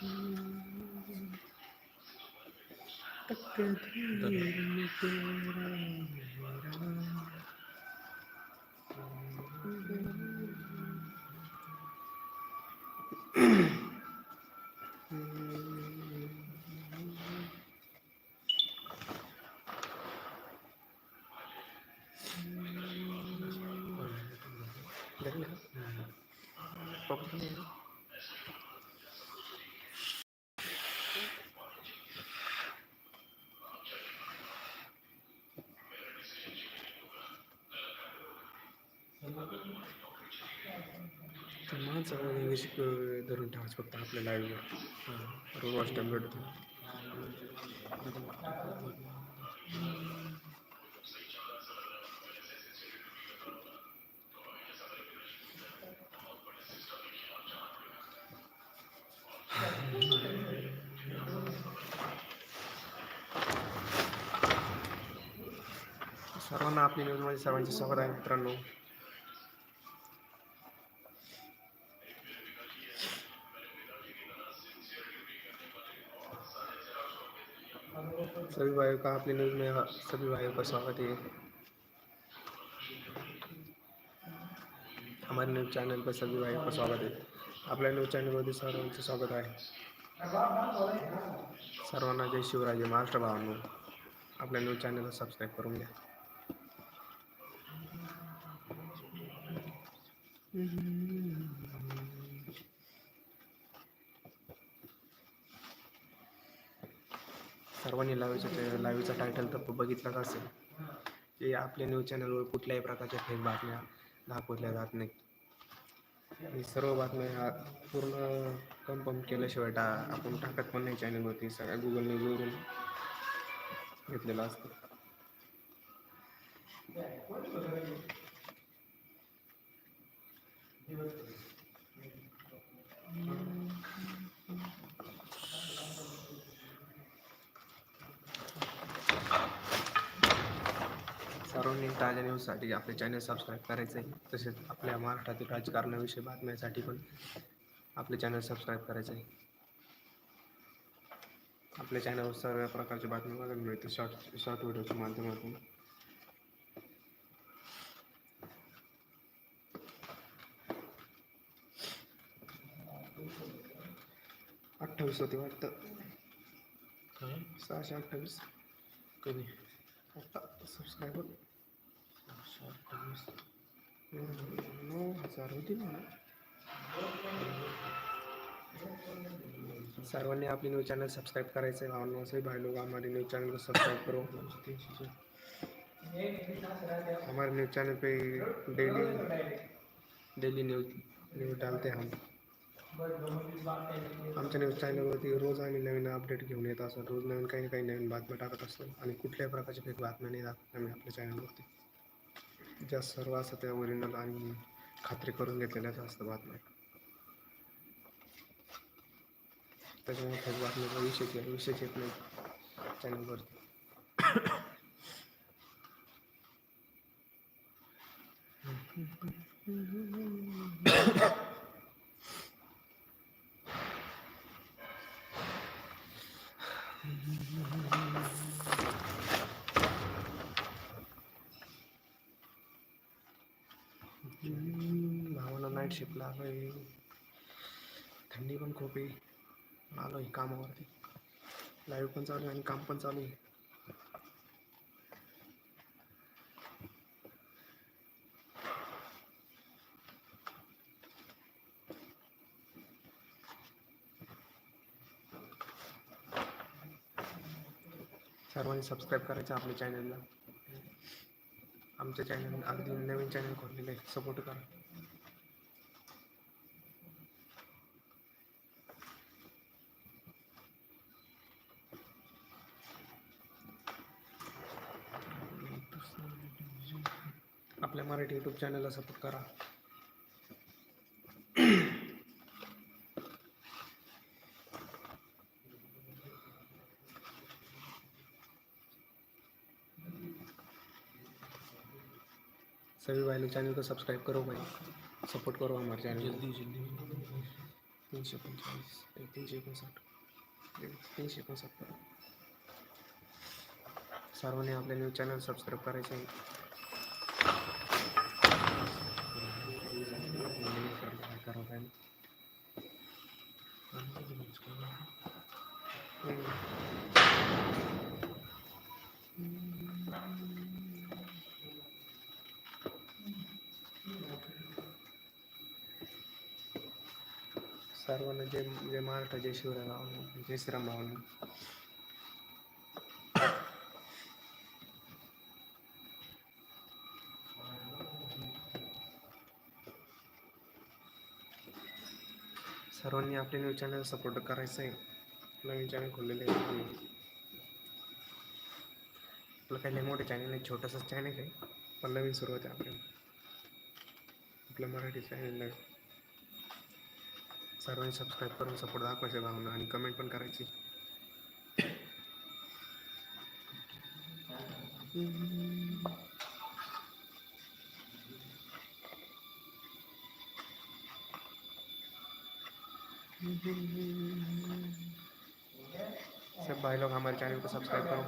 Thank you. तर माणसाला English धरून ठेवायचं फक्त आपल्या लाईव्हवर रोज वाच टाईम भेटतो. सर्वांना आपली न्यूजमध्ये सर्वांचे स्वागत आहे मित्रांनो. सभी भाइयों का अपनी न्यूज़ में सभी भाइयों का स्वागत है। हमारे न्यूज़ चैनल पर सभी भाइयों का स्वागत है। आपल्या न्यूज़ चॅनलमध्ये सर्वांचे स्वागत आहे सर्वांना जय शिवराजे महाराष्ट्र भावांनो। आपल्या न्यूज़ चॅनलला सबस्क्राईब करून घ्या सर्वांनी लाईव्हचं लाईव्हचा टायटल तर बघितलाच असेल. की आपल्या न्यूज चॅनलवर कुठल्याही प्रकारच्या फेक बातम्या दाखवल्या जात नाहीत. आणि सर्व बातम्या ह्या पूर्ण कन्फर्म केल्याशिवाय टा आपण टाकत पण नाही चॅनलवरती सगळ्या गुगल न्यूजवरून घेतलेलं असतं. सर्वांनी ताज्या न्यूजसाठी आपले चॅनल सबस्क्राईब करायचं. आहे तसेच आपल्या महाराष्ट्रातील राजकारणाविषयी बातम्यांसाठी पण आपले चॅनल सबस्क्राईब करायचं. आहे आपल्या चॅनलवर सर्व प्रकारच्या बातम्या बघायला मिळते शॉर्ट शॉर्ट व्हिडिओच्या माध्यमातून. अठ्ठावीस होते वाटतं. सहाशे अठ्ठावीस. कधी आता सबस्क्रायबर नऊ हजार सर्वांनी आपली न्यूज चॅनल सबस्क्राईब करायचं आहे भावना से भाई लोग हमारे न्यूज चॅनल को सब्सक्राइब करो. हमारे न्यूज चैनल पे डेली डेली न्यूज न्यूज डालते हम. आमच्या न्यूज चॅनलवरती रोज आम्ही नवीन अपडेट घेऊन येत असतो. रोज नवीन काही ना काही नवीन बातम्या टाकत असतो. आणि कुठल्याही प्रकारच्या फेक बातम्या नाही दाखवत आम्ही आपल्या चॅनलवरती ज्या सर्व असतं त्या ओरिजिनल आणि खात्री करून घेतलेल्याच असतं बातम्या त्याच्यामुळे फेक बातम्याचा विषय येत विषयच येत नाही चॅनलवरती भावानं नाईट शिफ्टला आलो आहे थंडी पण खूप आहे. आलो आहे कामावरती. लाईव्ह पण चालू आहे आणि काम पण चालू आहे. सर्वांनी सबस्क्राईब करायचं आपल्या चॅनलला आमच्या चॅनल अगदी नवीन चॅनल खोललेलं आहे. सपोर्ट करा. यूट्यूब चॅनलला सपोर्ट करा. सभी भाई लोग चैनल को सब्सक्राइब करो भाई. सपोर्ट करो हमारे चैनल जल्दी जल्दी। तीनशे पंचेचाळीस एक तीनशे एकोणसाठ एक तीनशे एकोणसाठ सर्वांनी आपल्या न्यूज़ चॅनल सबस्क्राईब करायचे आहे काय करावं काय नाही. हम्म. सर्वांना जय जय महाराष्ट्र जय शिवराय भावना जय श्रीराम भावना सर्वांनी आपले न्यूज चॅनल सपोर्ट करायचं आहे नवीन चॅनल खोललेले आहे आपलं काही मोठे मोठं चॅनल आहे छोटंसं चॅनल आहे पण नवीन सुरुवात आहे आपल्या आपलं मराठी चॅनल आहे. सर्वांनी सबस्क्राईब करून सपोर्ट दाखवायचे भावना आणि कमेंट पण करायची. सब भाई लोग हमारे चैनल को सब्सक्राइब करो।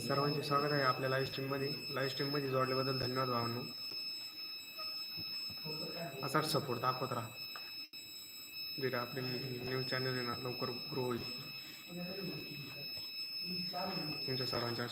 सर्वांचे स्वागत आहे आपल्या लाईव्ह स्ट्रीममध्ये लाईव्ह स्ट्रीममध्ये जोडल्याबद्दल धन्यवाद भावांनो. असाच सपोर्ट दाखवत राहा. जे आपले न्यूज चॅनल आहे ना लवकर ग्रो होईल. तुमच्या सर्वांच्या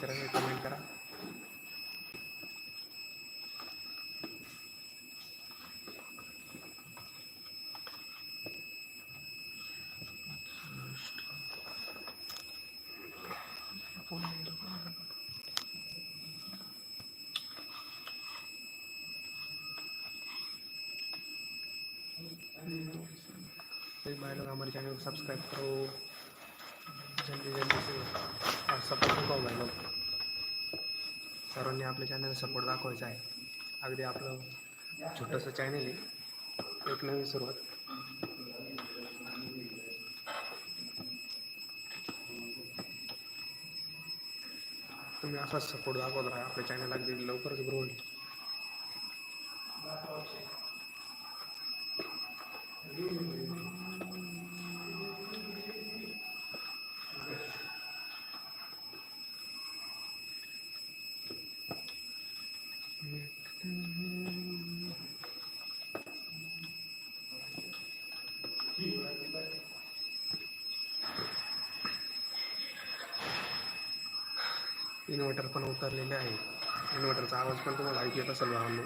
काही प्रश्न विचारायचे कमेंट करा तो भाई लोग हमारे चैनल को सब्सक्राइब करो जल्दी जल्दी से सपोर्ट करो भाई लोग सर्वांनी आपल्या चॅनल सपोर्ट दाखवायचा आहे. अगदी आपलं छोटंसं चॅनल आहे. एक नवीन सुरुवात. तुम्ही असाच सपोर्ट दाखवत राहा. आपल्या चॅनल अगदी लवकरच ग्रो होईल. इन्व्हर्टर पण उतरलेले आहे. इन्व्हर्टरचा आवाज पण तुम्हाला ऐकू येत असेल भावांनो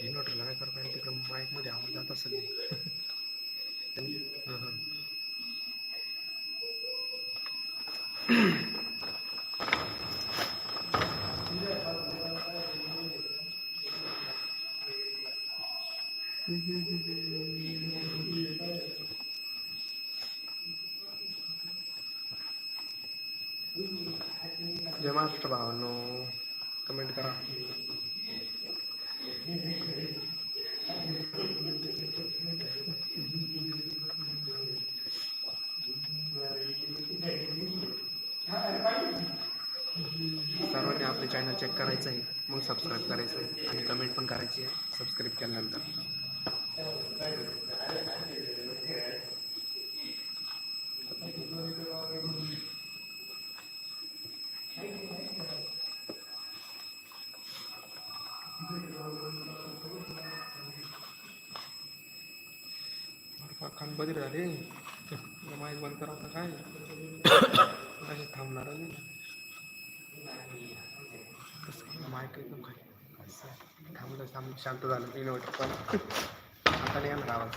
इन्व्हर्टरला काय करता येईल तिकडं माईकमध्ये आवाज जात असेल हां हां जय महाराष्ट्र भावांनो कमेंट करा. सर्वांनी आपले चॅनल चेक करायचं आहे मग सबस्क्राईब करायचं आहे आणि कमेंट पण करायची आहे. सबस्क्राईब केल्यानंतर. खान बदल झाले माहीत बंद करा आता काय? कशी थांबणार माहीत एकदम काय थांबलं थांब शांत झालं. इनोव्हेटर पण. आता येणार आवाज.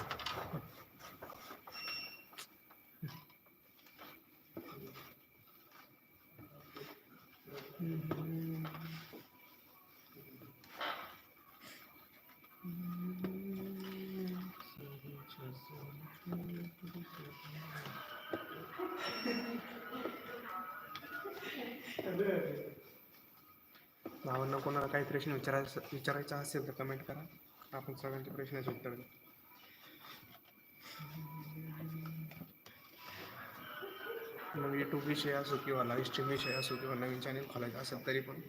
भावांना कोणाला काही प्रश्न विचारायचं विचारायचा असेल तर कमेंट करा. आपण सगळ्यांच्या प्रश्नाचे उत्तर देऊ. मग यूट्यूब विषय असो किंवा लाईव्ह स्ट्रीम विषय असो किंवा नवीन चॅनल खोलायचं असेल तरी पण.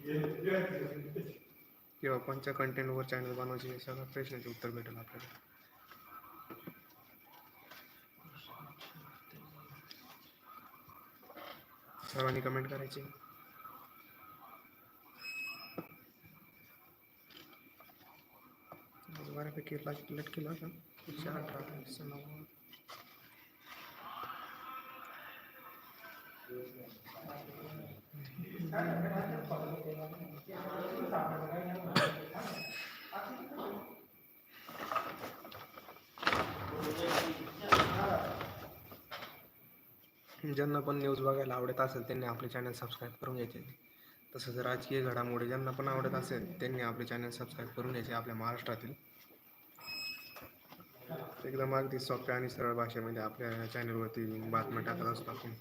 किंवा कोणत्या कंटेंटवर चॅनल बनवायचे हे सगळ्या प्रश्नाचे उत्तर भेटेल आपल्याला. सर्वांनी कमेंट करायची? बऱ्यापैकी लटकेला लट केलं एकशे अठरा एकशे नव्वद ज्यांना पण न्यूज बघायला आवडत असेल त्यांनी आपले चॅनल सबस्क्राईब करून घ्यायचे. तसंच राजकीय घडामोडी ज्यांना पण आवडत असेल त्यांनी आपले चॅनल सबस्क्राईब करून घ्यायचे आपल्या महाराष्ट्रातील. एकदम अगदी सोप्या आणि सरळ भाषेमध्ये आपल्या चॅनलवरती बातम्या टाकत असतो आपण.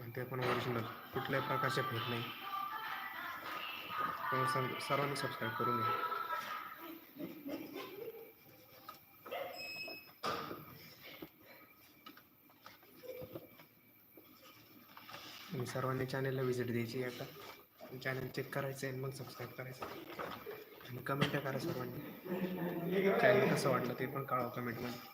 आणि ते पण ओरिजिनल कुठल्याही प्रकारचे फेक नाही. पण सर्वांनी सबस्क्राईब करून घ्या. आणि सर्वांनी चॅनलला व्हिजिट द्यायची आता. चॅनल चेक करायचं आहे मग सबस्क्राईब करायचं आणि कमेंट करा सर्वांनी. चॅनल कसं वाटलं ते पण कळवा कमेंटमध्ये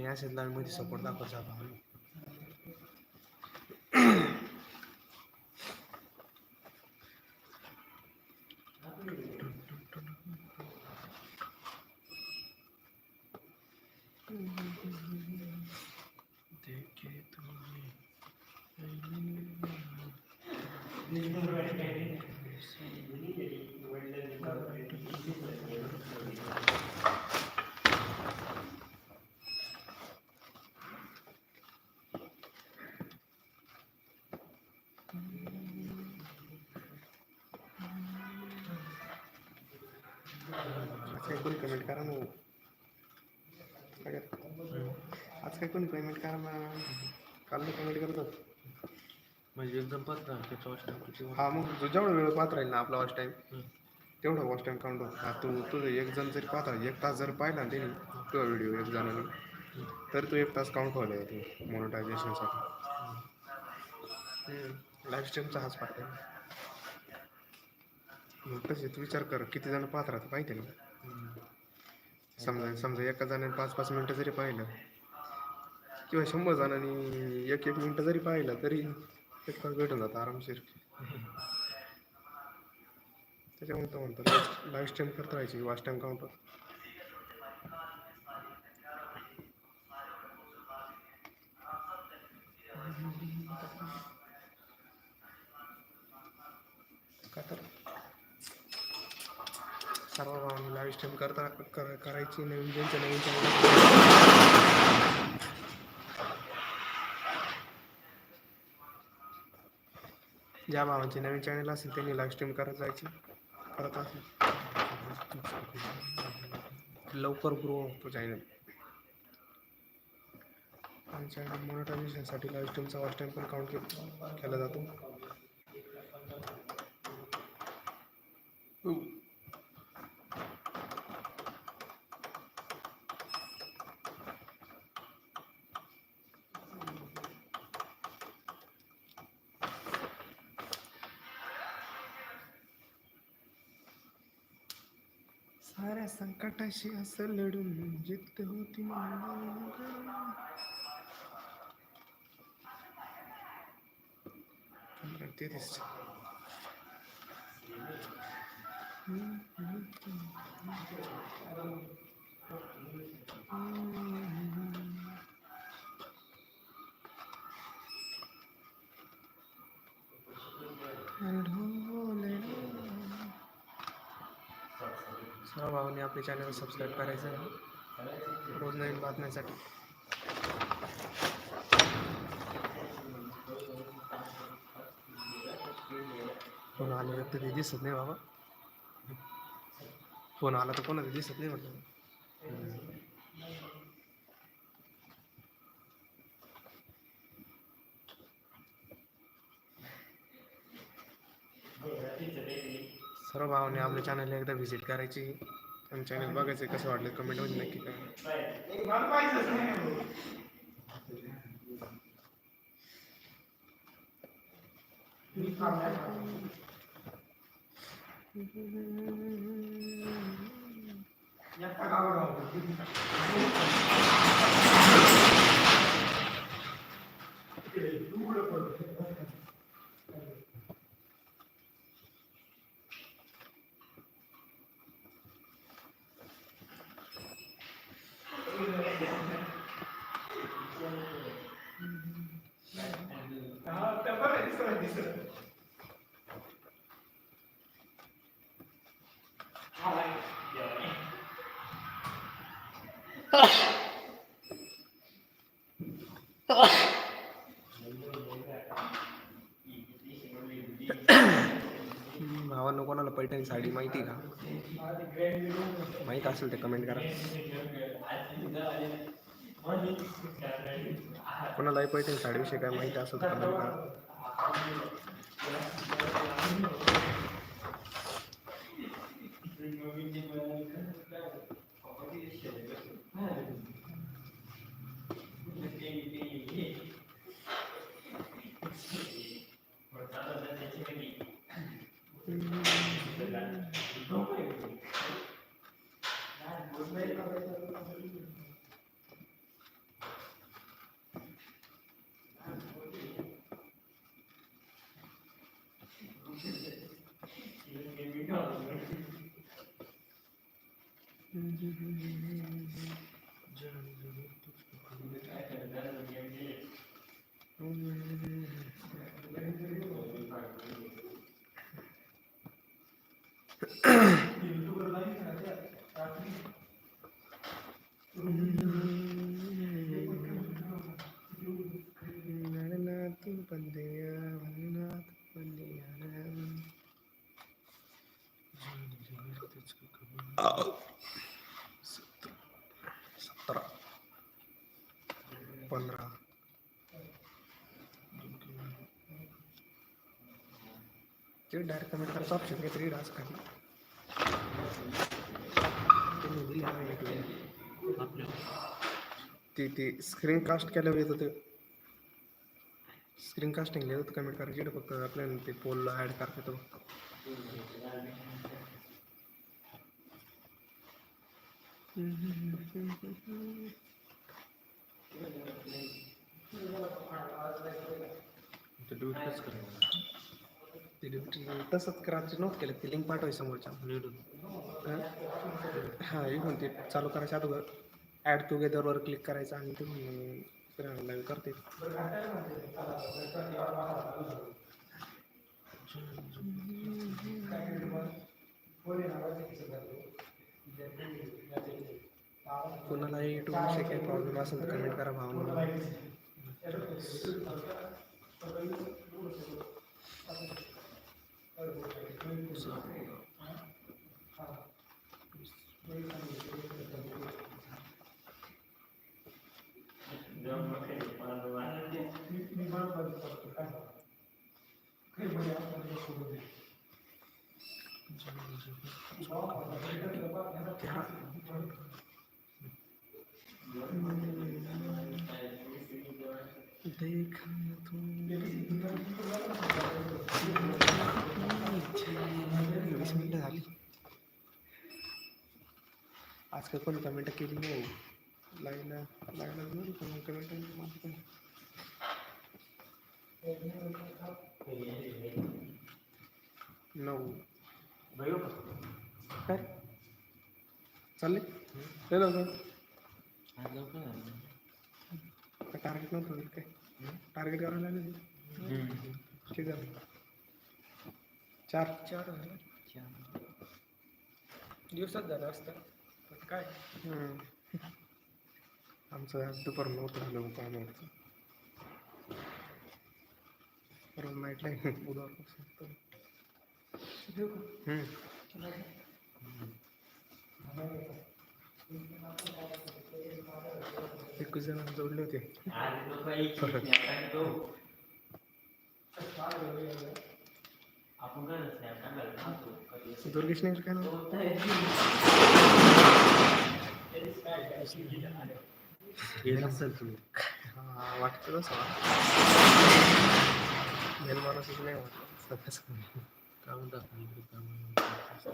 आणि असेच लाईव्हमध्ये सपोर्ट दाखवत भावाने देखे तुम्हें कोणी कमेंट करा ना. करता? आज काय कोणी पेमेंट करा ना. काल कमेंट करत होत. म्हणजे एकदम पात्र हा मग जेवढा वेळ पाहत राहील ना आपला वॉच टाईम तेवढा वॉच टाईम काउंट होत. हा तू तुझं एक जण जरी पाहता एक तास जर पाहिला ना त्याने तुझा व्हिडिओ एक जणाने तर तू एक तास काउंट व्हायला तू मोनोटायझेशनसाठी लाईव्ह स्ट्रीमचा हाच पाहता मग तसेच विचार कर किती जण पाहत राहतं आहे ना? समजा समजा एका जणाने पाच पाच मिनटं जरी पाहिलं किंवा शंभर जणांनी एक एक मिनटं जरी पाहिलं तरी एक तास भेटून जातं आरामशीर. त्याच्यामुळे तो म्हणतो लाईव्ह स्ट्रीम करत राहायची वॉच टाईम काउंटर का तर सर्व लाईव्ह स्ट्रीम करता कर- करायची नवीन ज्यांच्या नवीन चॅनल ज्या भावांचे नवीन चॅनल असेल त्यांनी लाईव्ह स्ट्रीम करत जायची. करत असेल. लवकर ग्रो होतो चॅनल आणि चॅनल मोनिटायझेशनसाठी लाईव्ह स्ट्रीमचा वॉच टाईम पण काउंट केला जातो. संकटाशी असं लढून जिद्द होती मला. तेहतीस सर्व भावांनी आपले चॅनल सबस्क्राईब करायचं आहे. रोज नवीन बातम्यांसाठी. फोन आले तर ते दिसत नाही बाबा. फोन आला तर कोणाला दिसत नाही म्हटलं. सर्व भावाने आपल्या चॅनलला एकदा व्हिजिट करायची. आणि चॅनल बघायचं कसं वाटलं कमेंटमध्ये नक्की काय हम्म, भावांनो कोणाला पैठणी साडी माहिती का? माहीत असेल ते कमेंट करा. कोणालाही पैठणी साडीविषयी काय माहिती असेल तर कमेंट करा. तू Ditukar lagi. डायरेक्ट कमेंट करायचं ऑप्शन काहीतरी डास खाली ते ते आहे स्क्रीन कास्ट केल्यावर येतं ते. स्क्रीन कास्टिंग येतं कमेंट करायची. इकडे फक्त आपल्याला ते पोलला ॲड करता येतो ते ड्युटीच करायचं? ते डिप्टी तसंच करायचं नव्हतं केलं ते लिंक पाठवाय समोरच्या. निवडून हां इकडून ते चालू करायच्या अगोदर ॲड टुगेदरवर क्लिक करायचं आणि तुम्ही लाईव्ह करते. कोणालाही युट्यूबविषयी काही प्रॉब्लेम असेल तर कमेंट करा भावना देखा वीस मिनिटं झाली आज काय कोणी कमेंट केली नाही. लागला लागला जरूर पण कमेंट नऊ. काय? चालले ते लवकर. टार्गेट नव्हतं काय? टार्गेट करायला लागलं ठीक झालं चार. चार झालं. दिवसात झालं असतं. काय? आमचं आज दुपार नव्हतं झालं होतं आम्हाला परत नाईट लाईन बुधवारपासून. एकवीस जणांना जोडले होते. दुर्गेश नाही काय नाव? वाटतं तसं मेल नाही वाटत. काय म्हणतात मी इकडे काय म्हणतात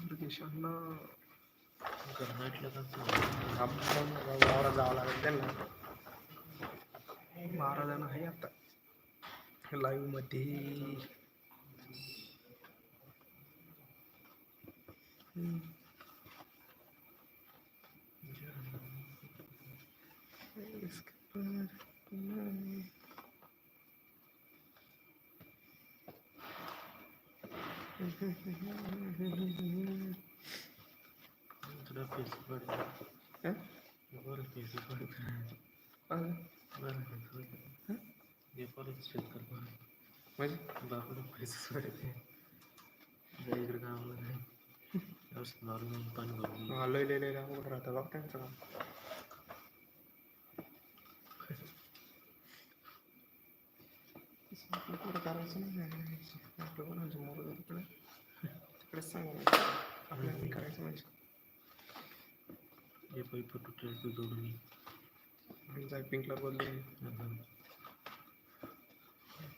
दुर्गेश अण्णा नाईटला कसं आपण वावरात जावं लागेल त्यांना. जण आहे आता. Live escapar do nome. Agora pensa guardar. Hã? Agora pensa guardar. Olha. Agora pensa guardar. Hã? E agora pensa guardar. Mas? Agora pensa guardar. औषध नॉर्मल पण पाणी भरून हा, लय लय लय अवघड राहतं बघ त्यांचं काम आपलं करायचं नाही आपलं कोणाचं मोर तिकडे तिकडेच सांगायचं आपल्याला करायचं म्हणजे हे पैप तुटले तू जोडून जाय पिंकला बोलले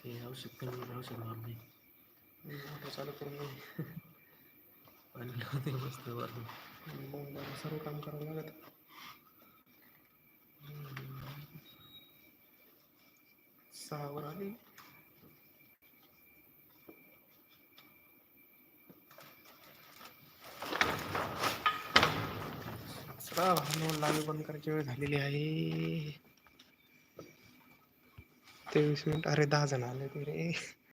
ते औषध कमी औषध मारून नाही चालू करून नाही पाणी लावते मस्त वरून. मग मला सर्व काम करावं लागत सहावर आली. चला लाईव्ह बंद करायची वेळ झालेली आहे. तेवीस मिनिट अरे दहा जण आले ते रे.